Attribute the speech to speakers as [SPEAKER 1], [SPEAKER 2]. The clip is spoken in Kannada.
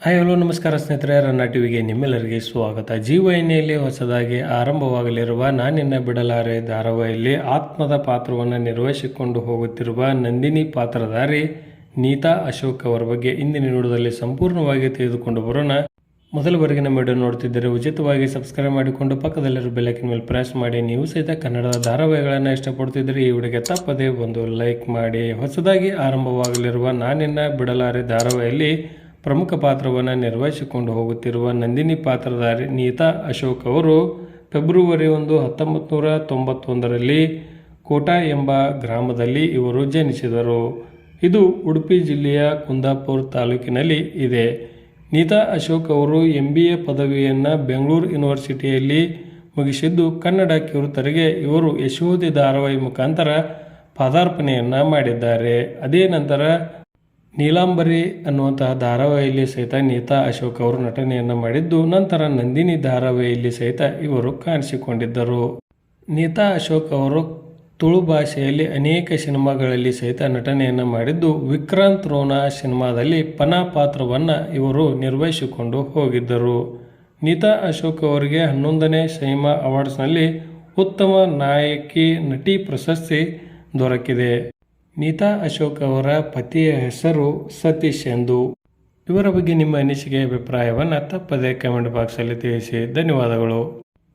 [SPEAKER 1] ಹಾಯ್, ಹಲೋ, ನಮಸ್ಕಾರ ಸ್ನೇಹಿತರೆ, ರನ್ನ ಟಿವಿಗೆ ನಿಮ್ಮೆಲ್ಲರಿಗೆ ಸ್ವಾಗತ. ಜೀವಹಿನಿಯಲ್ಲಿ ಹೊಸದಾಗಿ ಆರಂಭವಾಗಲಿರುವ ನಾನಿನ್ನ ಬಿಡಲಾರೆ ಧಾರಾವಾಹಿಯಲ್ಲಿ ಆತ್ಮದ ಪಾತ್ರವನ್ನು ನಿರ್ವಹಿಸಿಕೊಂಡು ಹೋಗುತ್ತಿರುವ ನಂದಿನಿ ಪಾತ್ರಧಾರಿ ನೀತಾ ಅಶೋಕ್ ಅವರ ಬಗ್ಗೆ ಇಂದಿನ ನೋಡದಲ್ಲಿ ಸಂಪೂರ್ಣವಾಗಿ ತೆಗೆದುಕೊಂಡು ಬರೋಣ. ಮೊದಲವರೆಗೆ ನಮ್ಮ ವಿಡಿಯೋ ನೋಡ್ತಿದ್ದರೆ ಉಚಿತವಾಗಿ ಸಬ್ಸ್ಕ್ರೈಬ್ ಮಾಡಿಕೊಂಡು ಪಕ್ಕದಲ್ಲಿರೋ ಬೆಲಕಿನ ಮೇಲೆ ಪ್ರೆಸ್ ಮಾಡಿ. ನೀವು ಸಹಿತ ಕನ್ನಡದ ಧಾರಾವಾಹಿಗಳನ್ನು ಇಷ್ಟಪಡ್ತಿದ್ದರೆ ಈ ವಿಡಿಯೋಗೆ ತಪ್ಪದೇ ಒಂದು ಲೈಕ್ ಮಾಡಿ. ಹೊಸದಾಗಿ ಆರಂಭವಾಗಲಿರುವ ನಾನಿನ್ನ ಬಿಡಲಾರೆ ಧಾರಾವಾಹಿಯಲ್ಲಿ ಪ್ರಮುಖ ಪಾತ್ರವನ್ನು ನಿರ್ವಹಿಸಿಕೊಂಡು ಹೋಗುತ್ತಿರುವ ನಂದಿನಿ ಪಾತ್ರಧಾರಿ ನೀತಾ ಅಶೋಕ್ ಅವರು ಫೆಬ್ರವರಿ ಒಂದು ಹತ್ತೊಂಬತ್ತು ತೊಂಬತ್ತೊಂದರಲ್ಲಿ ಕೋಟಾ ಎಂಬ ಗ್ರಾಮದಲ್ಲಿ ಇವರು ಜನಿಸಿದರು. ಇದು ಉಡುಪಿ ಜಿಲ್ಲೆಯ ಕುಂದಾಪುರ ತಾಲೂಕಿನಲ್ಲಿ ಇದೆ. ನೀತಾ ಅಶೋಕ್ ಅವರು ಎಂ ಬಿ ಎ ಪದವಿಯನ್ನು ಬೆಂಗಳೂರು ಯೂನಿವರ್ಸಿಟಿಯಲ್ಲಿ ಮುಗಿಸಿದ್ದು ಕನ್ನಡ ಕಿರುತರಿಗೆ ಇವರು ಯಶೋಧಿ ಧಾರಾವಾಹಿ ಮುಖಾಂತರ ಪಾದಾರ್ಪಣೆಯನ್ನು ಮಾಡಿದ್ದಾರೆ. ಅದೇ ನಂತರ ನೀಲಾಂಬರಿ ಅನ್ನುವಂತಹ ಧಾರಾವಾಹಿಯಲ್ಲಿ ಸಹಿತ ನೀತಾ ಅಶೋಕ್ ಅವರು ನಟನೆಯನ್ನು ಮಾಡಿದ್ದು, ನಂತರ ನಂದಿನಿ ಧಾರಾವಾಹಿಯಲ್ಲಿ ಸಹಿತ ಇವರು ಕಾಣಿಸಿಕೊಂಡಿದ್ದರು. ನೀತಾ ಅಶೋಕ್ ಅವರು ತುಳು ಭಾಷೆಯಲ್ಲಿ ಅನೇಕ ಸಿನಿಮಾಗಳಲ್ಲಿ ಸಹಿತ ನಟನೆಯನ್ನು ಮಾಡಿದ್ದು, ವಿಕ್ರಾಂತ್ ರೋನಾ ಸಿನಿಮಾದಲ್ಲಿ ಪನ ಪಾತ್ರವನ್ನು ಇವರು ನಿರ್ವಹಿಸಿಕೊಂಡು ಹೋಗಿದ್ದರು. ನೀತಾ ಅಶೋಕ್ ಅವರಿಗೆ ಹನ್ನೊಂದನೇ ಸೈಮಾ ಅವಾರ್ಡ್ಸ್ನಲ್ಲಿ ಉತ್ತಮ ನಾಯಕಿ, ನಟಿ ಪ್ರಶಸ್ತಿ ದೊರಕಿದೆ. ನೀತಾ ಅಶೋಕ್ ಅವರ ಪತಿಯ ಹೆಸರು ಸತೀಶ್ ಎಂದು. ಇವರ ಬಗ್ಗೆ ನಿಮ್ಮ ಅನಿಸಿಕೆ, ಅಭಿಪ್ರಾಯವನ್ನು ತಪ್ಪದೇ ಕಮೆಂಟ್ ಬಾಕ್ಸಲ್ಲಿ ತಿಳಿಸಿ. ಧನ್ಯವಾದಗಳು.